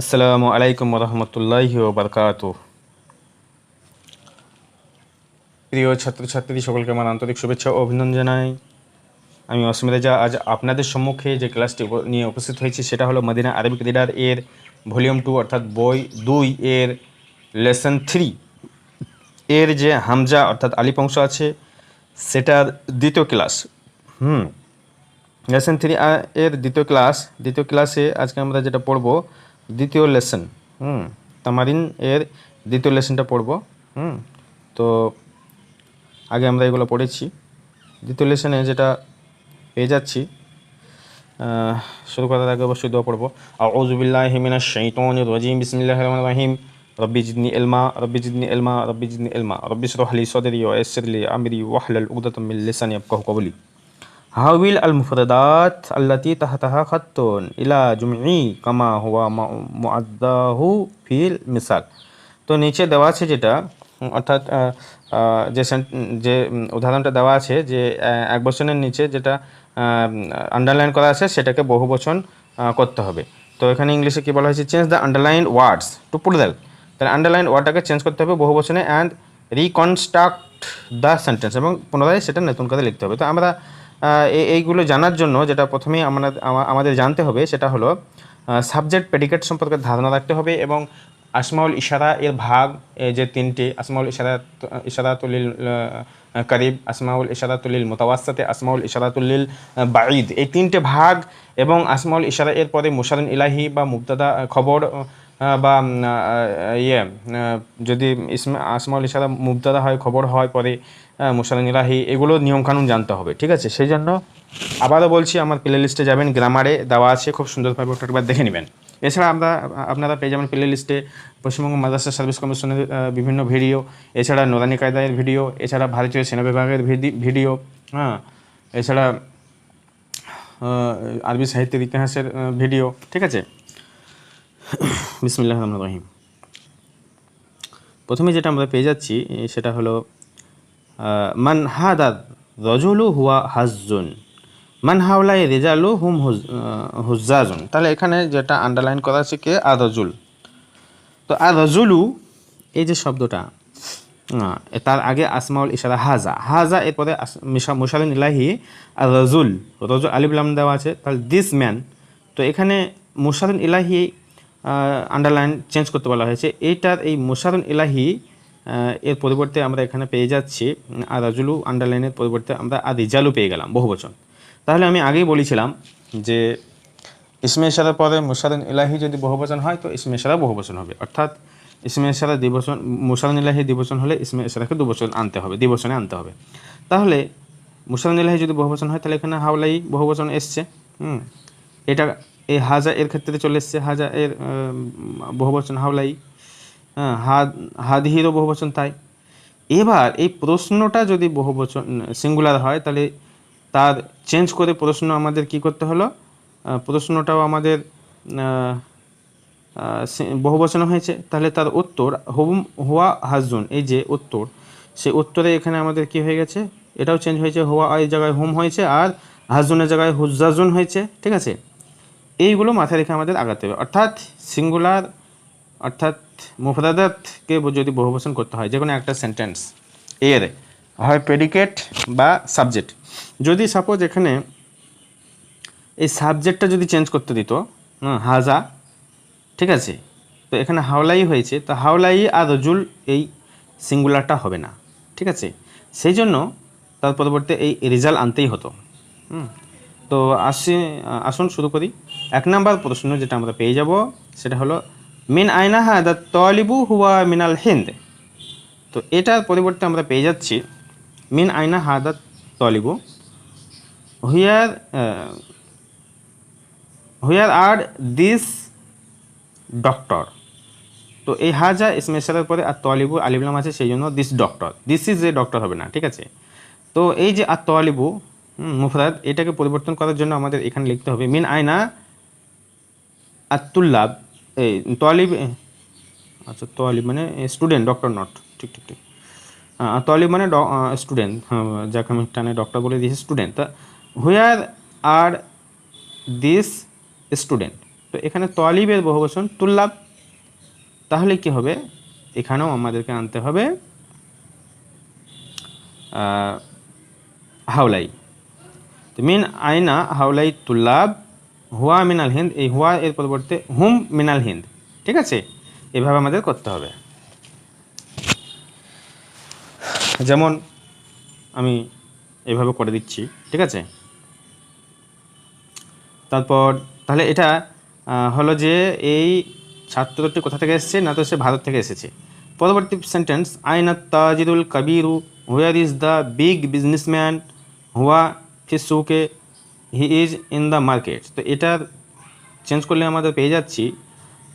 আসসালামু আলাইকুম রহমতুল্লাহ বারকাত প্রিয় ছাত্রছাত্রী, সকলকে আমার আন্তরিক শুভেচ্ছা ও অভিনন্দন জানাই। আমি অসীম রেজা। আজ আপনাদের সম্মুখে যে ক্লাসটি নিয়ে উপস্থিত হয়েছি, সেটা হলো মদিনা আরবিক রিডার এর ভলিউম টু, অর্থাৎ বই দুই এর লেসন থ্রি এর যে হামজা, অর্থাৎ আলিপ অংশ আছে, সেটার দ্বিতীয় ক্লাস। হুম, লেসন থ্রি এর দ্বিতীয় ক্লাস, দ্বিতীয় ক্লাসে আজকে আমরা যেটা পড়ব দ্বিতীয় লেসন, হুম, তামারিন এর দ্বিতীয় লেসনটা পড়ব, হুম, তো আগে আমরা এগুলো পড়েছি। দ্বিতীয় লেসনে যেটা পেয়ে যাচ্ছি শুরু করার আগে অবশ্যই দোয়া পড়ব। আউজুবিল্লাহ হিমিনা শাইতানির রাজিম, বিসমিল্লাহির রহমানির রহিম। রব্বি জিদনি ইলমা, রব্বি জিদনি এলমা রব্বি জিদনি ইলমা। রব্বি ইশরাহ লি সাদরি ওয়া ইয়াসসির লি আমরি ওয়াহলাল উকদাতাম মিন লিসানি কওলি। হাউল আল মুফরদাত আল্লাতি তাহতাহা খাত্তুন ইলা জুমই কামা হুয়া মুআদ্দাহু ফিল মিসাল তো নিচে দেওয়া আছে যেটা, অর্থাৎ যে যে উদাহরণটা দেওয়া আছে যে এক বচনের নিচে যেটা আন্ডারলাইন করা আছে, সেটাকে বহু বচন করতে হবে। তো এখানে ইংলিশে কি বলা হয়েছে? Change the underline words to plural তাহলে আন্ডারলাইন ওয়ার্ডটাকে চেঞ্জ করতে হবে বহু বচনে অ্যান্ড রিকনস্ট্রাক্ট দ্য সেন্টেন্স এবং পুনরায় সেটা নতুন করে লিখতে হবে। তো আমরা এইগুলো জানার জন্য যেটা প্রথমেই আমরা আমাদের জানতে হবে, সেটা হলো সাবজেক্ট প্রেডিকেট সম্পর্কে ধারণা রাখতে হবে এবং আসমাউল ইশারা এর ভাগ যে তিনটি, আসমাউল ইশারা ইশারাতুলিল করিব, আসমাউল ইশারা ইশারাতুলিল মোতাওয়াসাতে আসমাউল ইশারাতুলিল বাঈদ, এই তিনটে ভাগ এবং আসমাউল ইশারা এর পরে মুশারিন ইলাহি বা মুবতাদা খবর বা ইয়ে যদি ইসমা আসমাউল ইশারা মুবতাদা হয়, খবর হয় পরে আহ, মুশারিন ইলাহি এগুলো নিয়মকানুন জানতে হবে ঠিক আছে? সেই জন্য আবারও বলছি আমার প্লে লিস্টে যাবেন গ্রামারে দেওয়া আছে খুব সুন্দরভাবে ওটা একবার দেখে নেবেন। এছাড়া আমরা আপনারা পেয়ে যাবেন প্লে লিস্টে পশ্চিমবঙ্গ মাদ্রাসা সার্ভিস কমিশনের বিভিন্ন ভিডিও এছাড়া নোরানি কায়দায়ের ভিডিও এছাড়া ভারতীয় সেনা বিভাগের ভিডি- ভিডিও হ্যাঁ এছাড়া আরবি সাহিত্যের ইতিহাসের ভিডিও ঠিক আছে? বিসমিল্লাহ রহমান রহিম। প্রথমে যেটা আমরা পেয়ে যাচ্ছি সেটা হলো মান হাদার রজুলু হুয়া হাজুন মান হাওলাই রেজালু হুম হুজ আহ, হুজ্জাজুন। তাহলে এখানে যেটা আন্ডারলাইন করা আছে কে? আর রজুল তো আর রজুলু এই যে শব্দটা তার আগে আসমাউল ইশারা হাজা। হাজা এরপরে মুশালিন ইলাহি আর রজুল রজুল আলিবুলাম দেওয়া আছে। তাহলে দিস ম্যান তো এখানে মুশারিন ইলাহি আন্ডারলাইন চেঞ্জ করতে বলা হয়েছে। এইটার এই মুশারিন ইলাহি এর পরিবর্তে আমরা এখানে পেয়ে যাচ্ছি রাজুলু আন্ডারলাইনের পরিবর্তে আমরা আর রিজালু পেয়ে গেলাম বহু বচন। তাহলে আমি আগেই বলেছিলাম যে ইসমে ইশারার পরে মুশারিন ইলাহি যদি বহুবচন হয়, তো ইসমে ইশারা বহুবচন হবে। অর্থাৎ ইসমে ইশারা দ্বিবচন মুশারিন ইলাহি দ্বিবচন হলে ইসমে ইশারাকে দুবচন আনতে হবে দ্বিবচনে আনতে হবে। তাহলে মুশারিন ইলাহি যদি বহুবচন হয়, তাহলে এখানে হাওলাই বহুবচন এসছে, হুম? এটা এই হাজা এর ক্ষেত্রে চলে এসছে, হাজা এর বহুবচন হাওলাই। হাদ হাদিহিরও বহুবচন তাই। এবার এই প্রশ্নটা যদি বহুবচন সিঙ্গুলার হয়, তাহলে তার চেঞ্জ করে প্রশ্ন আমাদের কি করতে হলো? প্রশ্নটাও আমাদের বহুবচন হয়েছে। তাহলে তার উত্তর, হুম, হুয়া হাজুন, এই যে উত্তর, সে উত্তরে এখানে আমাদের কি হয়ে গেছে? এটাও চেঞ্জ হয়েছে, হুয়া এই জায়গায় হুম হয়েছে আর হাজুনের জায়গায় হুজাজুন হয়েছে, ঠিক আছে? এইগুলো মাথায় রেখে আমাদের আগাতে হবে। অর্থাৎ সিঙ্গুলার অর্থাৎ মুফরাদাতকে যদি বহুবচন করতে হয় যে কোনো একটা সেন্টেন্স এর হয় প্রেডিকেট বা সাবজেক্ট যদি সাপোজ এখানে এই সাবজেক্টটা যদি চেঞ্জ করতে দিত হাজা, ঠিক আছে? তো এখানে হাওলাই হয়েছে, তো হাওলাই আর রজুল এই সিঙ্গুলারটা হবে না, ঠিক আছে? সেই জন্য তার পরিবর্তে এই রেজাল্ট আনতেই হতো তো আসি, আসুন শুরু করি। এক নাম্বার প্রশ্ন যেটা আমরা পেয়ে যাব, সেটা হলো মিন আয়না দ্য তলিবু হুয়া মিনাল হিন্দ। তো এটার পরিবর্তে আমরা পেয়ে যাচ্ছি, মিন আয়না হা দ্য তলিবু where where are this doctor. তো এই হাজা ইসমেশারের পরে আর তলিবু আলিবলাম আছে, সেই জন্য this doctor. This is a doctor হবে না, ঠিক আছে? তো এই যে আর তলিবু মুফরাদ, এটাকে পরিবর্তন করার জন্য আমাদের এখানে লিখতে হবে, মিন আয়না আতুল্লাব এই তলিব আচ্ছা তলিব মানে স্টুডেন্ট ডক্টর নট ঠিক ঠিক ঠিক। তলিব মানে স্টুডেন্ট হ্যাঁ যাকে আমি টানে ডক্টর বলে দিয়েছি স্টুডেন্ট তা হুয়ার আর দিস স্টুডেন্ট তো এখানে তলিবের বহুবচন, তুল্লাব, তাহলে কি হবে? এখানেও আমাদেরকে আনতে হবে হাওলাই। তো মিন আয়না হাওলাই, তুল্লাব হুয়া মিনাল হিন্দ, এই হুয়া এর পরিবর্তে হুম মিনাল হিন্দ। ঠিক আছে? এভাবে আমাদের করতে হবে। যেমন আমি এভাবে করে দিচ্ছি, ঠিক আছে? তারপর, তাহলে এটা হলো যে এই ছাত্রটি কোথা থেকে এসেছে না তো সে ভারত থেকে এসেছে। পরবর্তী সেন্টেন্স আইনা তাজিদুল কাবিরু where is the big businessman হুয়া ফিসুকে he is in the market তো এটা চেঞ্জ করলে আমাদের পেয়ে যাচ্ছি।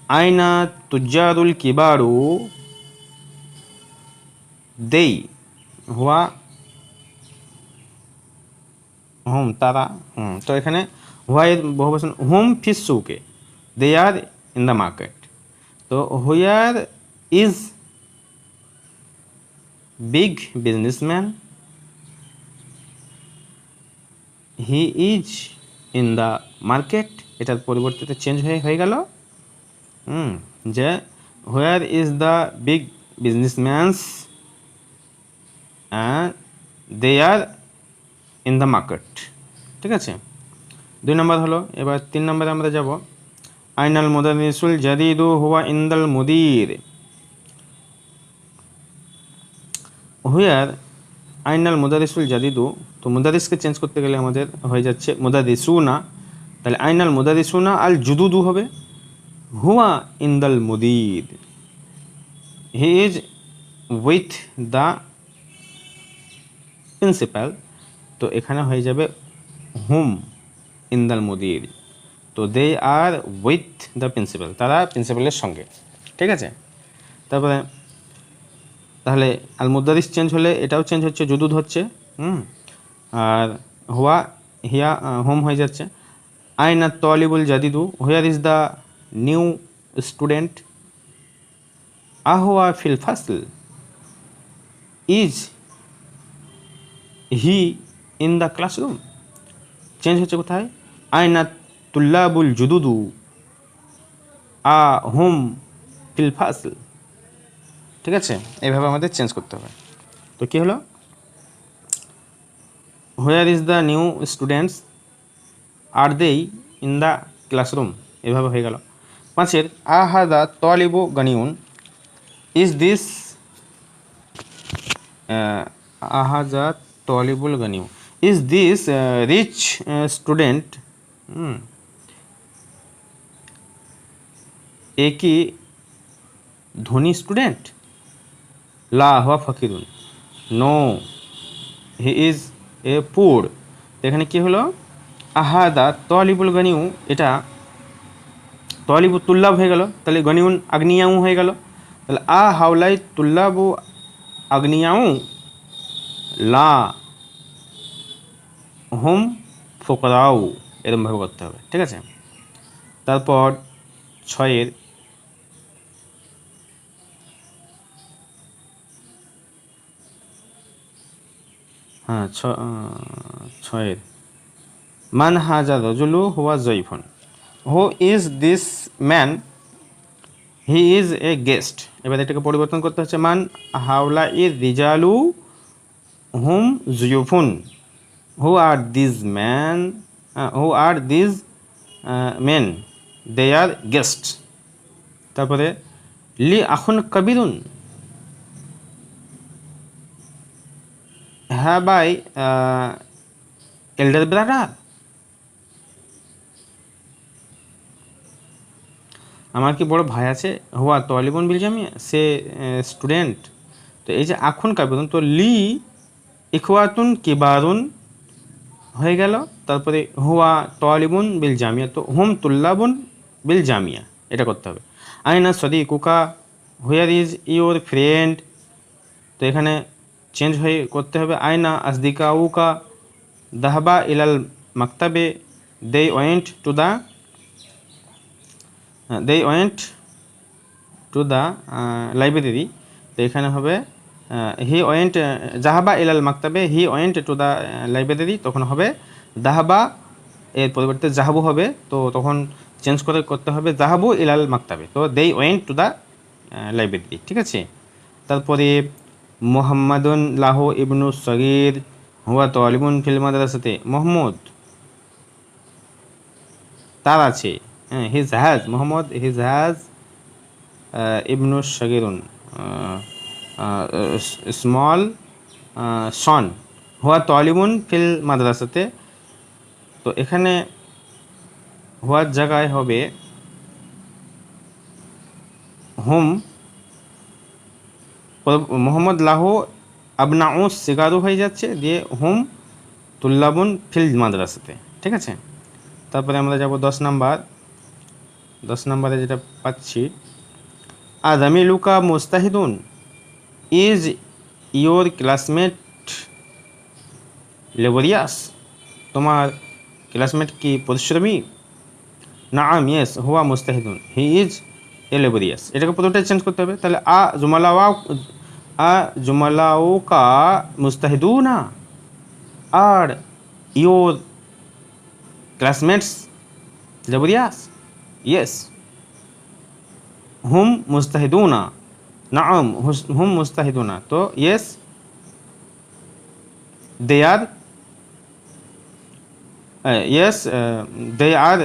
আইনা তুজারুল কিবারু দেই। হুয়া হুম, তারা, হুম, তো এখানে হোয়াই বহুবচন হুম ফিস সুকে। They are in the market. তো where is big businessman. He is in the market. এটার পরিবর্তিতে চেঞ্জ হয়ে হয়ে গেল। হুম, যে where is the big businessmans they are in the market. ঠিক আছে? দুই নম্বর হলো, এবার তিন নম্বরে আমরা যাব। আইনাল মুদারিসুল জাদিদু হুয়া ইন্দাল মুদির। হুয়ার আইনাল মুদারিসুল জাদিদু, তো মুদারিসকে চেঞ্জ করতে গেলে আমাদের হয়ে যাচ্ছে মুদারিসুনা। তাহলে আইনাল মুদারিসুনা আল জুদুদু হবে। হুয়া ইন্দাল মুদির he is with the principal তো এখানে হয়ে যাবে হুম ইন্দাল মুদির তো they are with the principal তারা প্রিন্সিপালের সঙ্গে। ঠিক আছে? তারপরে তাহলে আল মুদারিস চেঞ্জ হলে এটাও চেঞ্জ হচ্ছে, জুদুদ হচ্ছে, হুম? আর হুয়া, হিয়া হোম হয়ে যাচ্ছে। আইনা তলিবুল জাদিদু, where is the new student. আহুয়া ফিল ফাসল। Is he in the classroom. Change হচ্ছে কোথায়? আয়না তুল্লাবুল জুদুদু। আ হোম ফিল ফাসল। ঠিক আছে? এইভাবে আমাদের চেঞ্জ করতে হবে। তো কী হলো? Where is the new students are they in the classroom এভাবে হয়ে গেল। পাঁচের আহাদা তলিবু গানিউন। ইজ দিস আহাজা তলিবুল গানিউ ইজ দিস রিচ স্টুডেন্ট এ কি ধনী স্টুডেন্ট লা হওয়া ফকিরুন। নো। হি ইজ এ পুর। এখানে কি হলো? আহাদা তলিবুল গনিউ। এটা তলিবু তুল্লাব হয়ে গেল। তাহলে গনিউন আগ্নিয়াউ হয়ে গেল। তাহলে আ হাওলাই তুল্লাবু আগ্নিয়াউ। লা হোম ফোকরাউ। এরমভাবে করতে হবে। ঠিক আছে? তারপর ছয়ের হ্যাঁ ছয়ের। মান হাজা রজুলু হুয়া জয়ফুন। Who is this man, he is a guest. এবার এটাকে পরিবর্তন করতে হচ্ছে মান হাওলা ইজ রিজালু হুম জুয়ুফুন। Who are this man who are this men, they are guest. তারপরে, লি আখুন কবিরুন। হ্যাঁ বাই এল্ডার ব্রাদার আমার কি বড় ভাই আছে? হুয়া তলিবন বিলজামি সে স্টুডেন্ট তো এই যে আখুন কাবিরুন তো লি, ইখওয়াতুন কিবারুন হয়ে গেল। তারপরে হুয়া তলিবুন বিল জামিয়া তো হুম তুল্লাবুন বিল জামিয়া এটা করতে হবে। আইনা সদি কুকা হুয়ার ইজ ইউর ফ্রেন্ড। তো এখানে চেঞ্জ হয়ে করতে হবে। আয়না আসদিকা উকা দাহবা ইলাল মাকতাবে they went to the they went to the library তো এখানে হবে হি ওয়েন্ট জাহাবা ইলাল মাকতাবে he went to the library তখন হবে, দাহাবা, এর পরিবর্তে জাহাবু হবে, তো তখন চেঞ্জ করে করতে হবে, জাহাবু ইলাল মাকতাবে, তো দেই ওয়েন্ট টু দ্য লাইব্রেরি ঠিক আছে? তারপরে মোহাম্মদুন লাহ ইবনু সগির, হুয়া তলিবুন ফিল মাদ্রাসাতে। মোহাম্মদ, তার আছে। হ্যাঁ হিজ মোহাম্মদ, হিজ ইবনু সগিরুন স্মল সন, হুয়া তলিবুন ফিল মাদ্রাসাতে। তো এখানে হওয়ার জায়গায় হবে হুম মোহাম্মদ লাহো আবনাউ সিগারু হয়ে যাচ্ছে দিয়ে হোম তুল্লাবুন ফিল মাদ্রাসাতে, ঠিক আছে? তারপরে আমরা যাব দশ নাম্বার। দশ নাম্বারে যেটা পাচ্ছি আদামি লুকা মুস্তাহিদুন, ইজ ইয়োর ক্লাসমেট লেবরিয়াস? তোমার ক্লাসমেট কি পরিশ্রমী? না আম ইয়েস, হুয়া মুস্তাহিদুন, হি ইজ এ লেবরিয়াস এটাকে পুরোটাই চেঞ্জ করতে হবে। তাহলে আ জুমালাওয়া আ জুমালাও কা মুস্তাহিদুনা। Are your classmates laborious yes হুম মুস্তাহিদুনা। নাম হুম মুস্তাহিদুনা। তো yes they are yes they are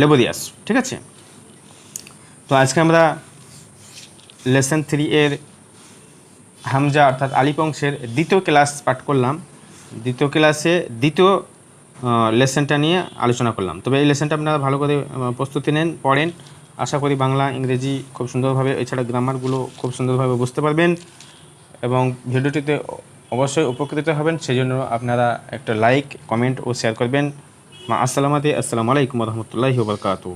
laborious ঠিক আছে? তো আজকে আমরা লেসন থ্রি এর হামজা অর্থাৎ আলিপ অংশের দ্বিতীয় ক্লাস পাঠ করলাম। দ্বিতীয় ক্লাসে দ্বিতীয় লেসনটা নিয়ে আলোচনা করলাম। তবে এই লেসনটা আপনারা ভালো করে প্রস্তুতি নেন, পড়েন। আশা করি বাংলা, ইংরেজি খুব সুন্দরভাবে, এছাড়া গ্রামারগুলো খুব সুন্দরভাবে বুঝতে পারবেন। এবং ভিডিওটিতে অবশ্যই উপকৃত হবেন সেই জন্য আপনারা একটা লাইক কমেন্ট ও শেয়ার করবেন। মা আসসালামাতে আসসালামু আলাইকুম রহমতুল্লাহি বরকাতু